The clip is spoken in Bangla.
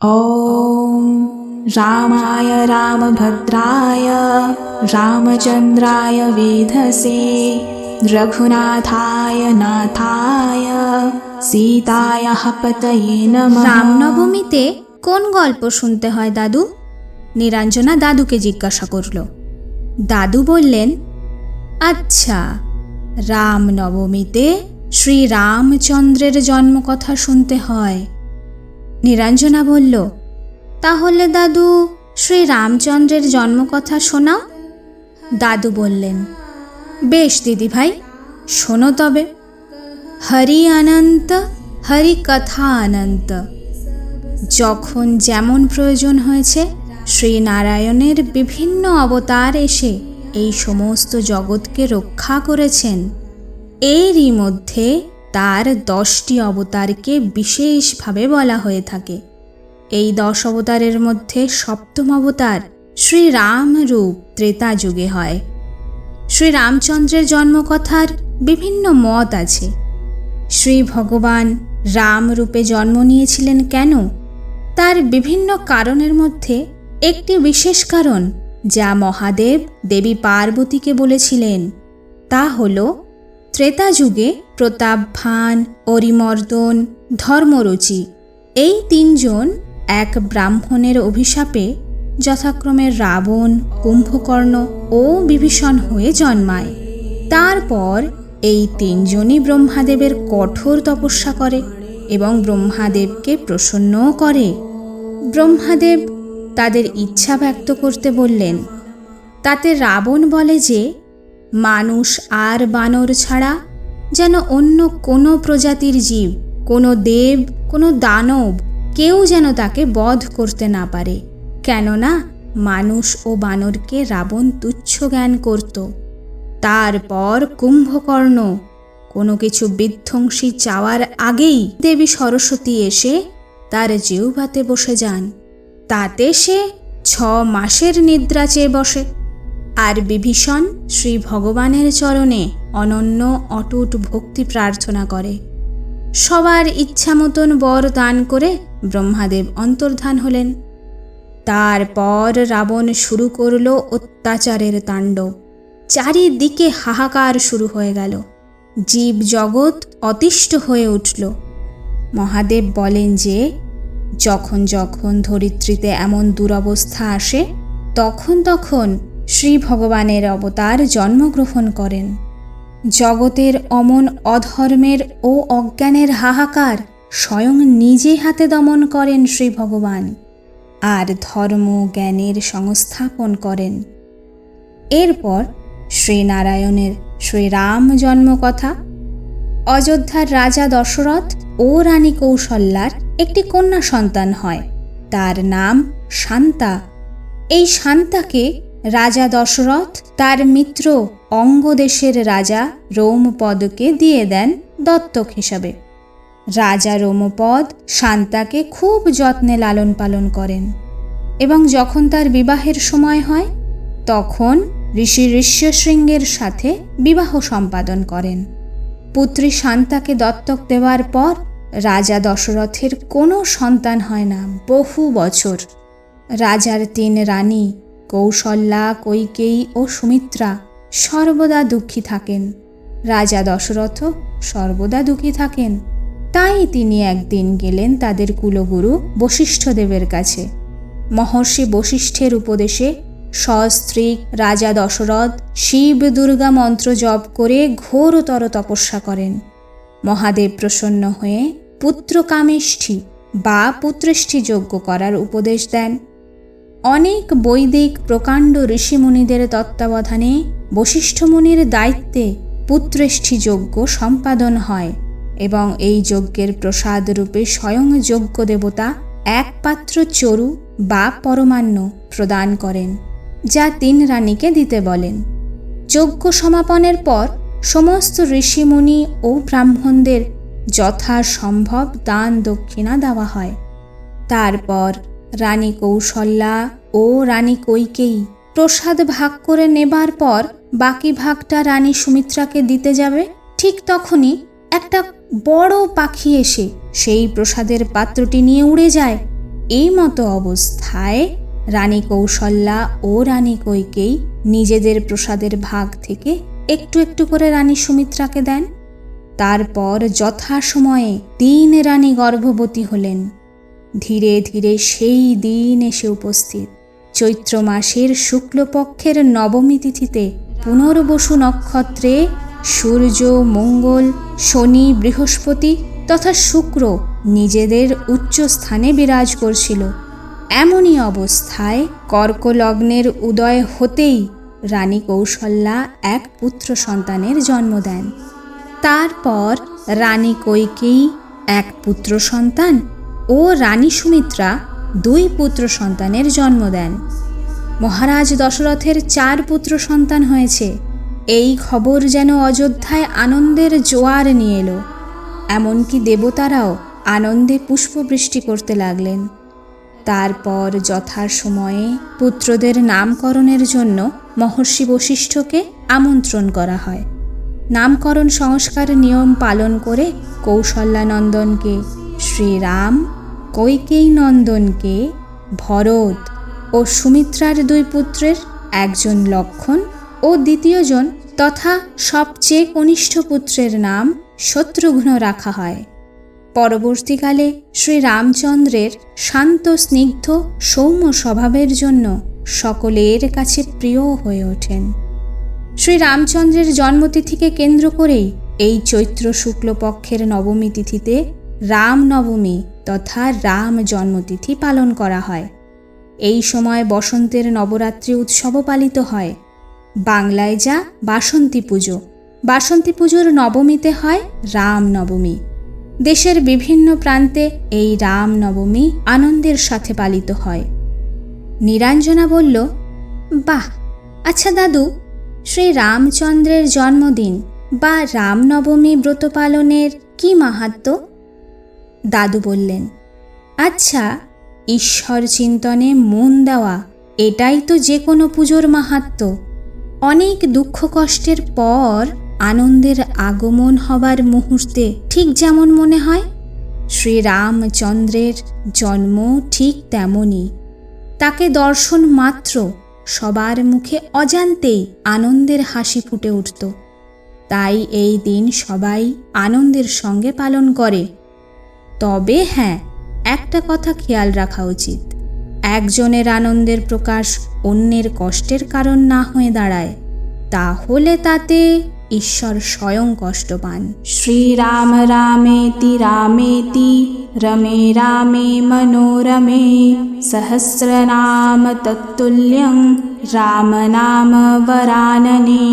ॐ रामाय रामभद्राय रामचन्द्राय वेधसे रघुनाथाय नाथाय सीतायाः पतये नमः রামনবমীতে কোন গল্প শুনতে হয় দাদু নিরঞ্জনা দাদুকে জিজ্ঞাসা করল দাদু বললেন আচ্ছা রামনবমীতে শ্রী রামচন্দ্রের জন্মকথা শুনতে হয় নিরঞ্জনা বলল, তাহলে দাদু শ্রী রামচন্দ্রের জন্মকথা শোনাও? দাদু বললেন, বেশ দিদি ভাই শোনো তবে। হরি অনন্ত, হরি কথা অনন্ত। যখন যেমন প্রয়োজন হয়েছে, শ্রীনারায়ণের বিভিন্ন অবতার এসে এই সমস্ত জগৎকে রক্ষা করেছেন। এরই মধ্যে তার দশটি অবতারকে বিশেষভাবে বলা হয়ে থাকে। এই দশ অবতারের মধ্যে সপ্তম অবতার শ্রীরাম রূপ ত্রেতা যুগে হয়। শ্রী রামচন্দ্রের জন্মকথার বিভিন্ন মত আছে। শ্রী ভগবান রাম রূপে জন্ম নিয়েছিলেন কেন? তার বিভিন্ন কারণের মধ্যে একটি বিশেষ কারণ যা মহাদেব দেবী পার্বতীকে বলেছিলেন। তা হল ত্রেতা যুগে প্রতাপ, ভান, অরিমর্দন, ধর্মরুচি, এই তিনজন এক ব্রাহ্মণের অভিশাপে যথাক্রমে রাবণ, কুম্ভকর্ণ ও বিভীষণ হয়ে জন্মায়। তারপর এই তিনজনই ব্রহ্মাদেবের কঠোর তপস্যা করে এবং ব্রহ্মাদেবকে প্রসন্নও করে। ব্রহ্মাদেব তাদের ইচ্ছা ব্যক্ত করতে বললেন, তাতে রাবণ বলে যে মানুষ আর বানর ছাড়া যেন অন্য কোনো প্রজাতির জীব, কোনো দেব, কোনো দানব কেউ যেন তাকে বধ করতে না পারে। কেননা মানুষ ও বানরকে রাবণ তুচ্ছ জ্ঞান করত। তারপর কুম্ভকর্ণ কোনো কিছু বিধ্বংসী চাওয়ার আগেই দেবী সরস্বতী এসে তার জিউভাতে বসে যান। তাতে সে ছ মাসের নিদ্রা চেয়ে বসে। আর বিভীষণ শ্রী ভগবানের চরণে অনন্য অটুট ভক্তি প্রার্থনা করে। সবার ইচ্ছা মতন বর দান করে ব্রহ্মাদেব অন্তর্ধান হলেন। তারপর রাবণ শুরু করল অত্যাচারের তাণ্ডব চারিদিকে হাহাকার শুরু হয়ে গেল। জীব জগৎ অতিষ্ঠ হয়ে উঠল। মহাদেব বলেন যে, যখন যখন ধরিত্রীতে এমন দুরবস্থা আসে, তখন তখন শ্রী ভগবানের অবতার জন্মগ্রহণ করেন। জগতের অমন অধর্মের ও অজ্ঞানের হাহাকার স্বয়ং নিজে হাতে দমন করেন শ্রী ভগবান আর ধর্ম জ্ঞানের সংস্থাপন করেন। এরপর শ্রীনারায়ণের শ্রীরাম জন্মকথা, অযোধ্যার রাজা দশরথ ও রানী কৌশল্যার একটি কন্যা সন্তান হয়, তার নাম শান্তা। এই শান্তাকে রাজা দশরথ তার মিত্র অঙ্গদেশের রাজা রোমপদকে দিয়ে দেন দত্তক হিসাবে। রাজা রোমপদ শান্তাকে খুব যত্নে লালন পালন করেন এবং যখন তার বিবাহের সময় হয়, তখন ঋষি ঋষ্যশৃঙ্গের সাথে বিবাহ সম্পাদন করেন। পুত্রী শান্তাকে দত্তক দেওয়ার পর রাজা দশরথের কোনো সন্তান হয় না, বহু বছর। রাজার তিন রানী কৌশল্যা, কৈকেয়ী ও সুমিত্রা সর্বদা দুঃখী থাকেন। রাজা দশরথ সর্বদা দুঃখী থাকেন। তাই তিনি একদিন গেলেন তাদের কুলগুরু বশিষ্ঠদেবের কাছে। মহর্ষি বশিষ্ঠের উপদেশে সস্ত্রীক রাজা দশরথ শিব দুর্গা মন্ত্র জপ করে ঘোরতর তপস্যা করেন। মহাদেব প্রসন্ন হয়ে পুত্রকামেষ্ঠী বা পুত্রেষ্ঠী যজ্ঞ করার উপদেশ দেন। অনেক বৈদিক প্রকাণ্ড ঋষিমুনিদের তত্ত্বাবধানে বশিষ্ঠ মুনির দায়িত্বে পুত্রেষ্ঠী যজ্ঞ সম্পাদন হয় এবং এই যজ্ঞের প্রসাদ রূপে স্বয়ং যজ্ঞ দেবতা এক পাত্র চরু বা পরমান্ন প্রদান করেন, যা তিন রানীকে দিতে বলেন। যজ্ঞ সমাপনের পর সমস্ত ঋষিমুনি ও ব্রাহ্মণদের যথাসম্ভব দান দক্ষিণা দেওয়া হয়। তারপর রানী কৌশল্যা ও রানী কৈকেয়ী প্রসাদ ভাগ করে নেবার পর বাকি ভাগটা রানী সুমিত্রাকে দিতে যাবে। ঠিক তখনই একটা বড় পাখি এসে সেই প্রসাদের পাত্রটি নিয়ে উড়ে যায়। এই মতো অবস্থায় রানী কৌশল্যা ও রানী কৈকেয়ী নিজেদের প্রসাদের ভাগ থেকে একটু একটু করে রানী সুমিত্রাকে দেন। তারপর যথাসময়ে তিন রানী গর্ভবতী হলেন। ধীরে ধীরে সেই দিন এসে উপস্থিত। চৈত্র মাসের শুক্লপক্ষের নবমী তিথিতে পুনর্বসু নক্ষত্রে সূর্য, মঙ্গল, শনি, বৃহস্পতি তথা শুক্র নিজেদের উচ্চ স্থানে বিরাজ করছিল। এমনই অবস্থায় কর্কলগ্নের উদয় হতেই রানী কৌশল্যা এক পুত্র সন্তানের জন্ম দেন। তারপর রানী কৈকেয়ী এক পুত্র সন্তান ও রানী সুমিত্রা দুই পুত্র সন্তানের জন্ম দেন। মহারাজ দশরথের চার পুত্র সন্তান হয়েছে। এই খবর যেন অযোধ্যায় আনন্দের জোয়ার নিয়ে এলো। এমনকি দেবতারাও আনন্দে পুষ্পবৃষ্টি করতে লাগলেন। তারপর যথাসময়ে পুত্রদের নামকরণের জন্য মহর্ষি বশিষ্ঠকে আমন্ত্রণ করা হয়। নামকরণ সংস্কার নিয়ম পালন করে কৌশল্যানন্দনকে শ্রীরাম কৈকেয়ী নন্দনকে ভরত ও সুমিত্রার দুই পুত্রের একজন লক্ষণ ও দ্বিতীয়জন তথা সবচেয়ে কনিষ্ঠ পুত্রের নাম শত্রুঘ্ন রাখা হয়। পরবর্তীকালে শ্রী রামচন্দ্রের শান্ত, স্নিগ্ধ, সৌম্য স্বভাবের জন্য সকলের কাছে প্রিয় হয়ে ওঠেন। শ্রী রামচন্দ্রের জন্মতিথিকে কেন্দ্র করেই এই চৈত্র শুক্লপক্ষের নবমী তিথিতে রাম নবমী তথা রাম জন্মতিথি পালন করা হয়। এই সময় বসন্তের নবরাত্রি উৎসবও পালিত হয়। বাংলায় যা বাসন্তী পুজো। বাসন্তী পুজোর নবমীতে হয় রামনবমী দেশের বিভিন্ন প্রান্তে এই রামনবমী আনন্দের সাথে পালিত হয়। নীরাঞ্জনা বলল, বাহ! আচ্ছা দাদু, শ্রী রামচন্দ্রের জন্মদিন বা রামনবমী ব্রত পালনের কি মাহাত্ম্য? দাদু বললেন আচ্ছা ঈশ্বর চিন্তনে মন দেওয়া, এটাই তো যে কোনো পুজোর মাহাত্ম্য অনেক দুঃখ কষ্টের পর আনন্দের আগমন হবার মুহূর্তে ঠিক যেমন মনে হয়, শ্রীরামচন্দ্রের জন্ম ঠিক তেমনই। তাকে দর্শন মাত্র, সবার মুখে অজান্তেই আনন্দের হাসি ফুটে উঠত। তাই এই দিন সবাই আনন্দের সঙ্গে পালন করে। তবে হ্যাঁ একটা কথা খেয়াল রাখা উচিত। একজনের আনন্দের প্রকাশ অন্যের কষ্টের কারণ না হয়ে দাঁড়ায়, তাহলে তাতে ঈশ্বর স্বয়ং কষ্ট পান শ্রীরাম রামেতি রামেতি, রমে রামে মনোরমে, সহস্রনাম তত্তুল্যং, রাম নাম বরাননে।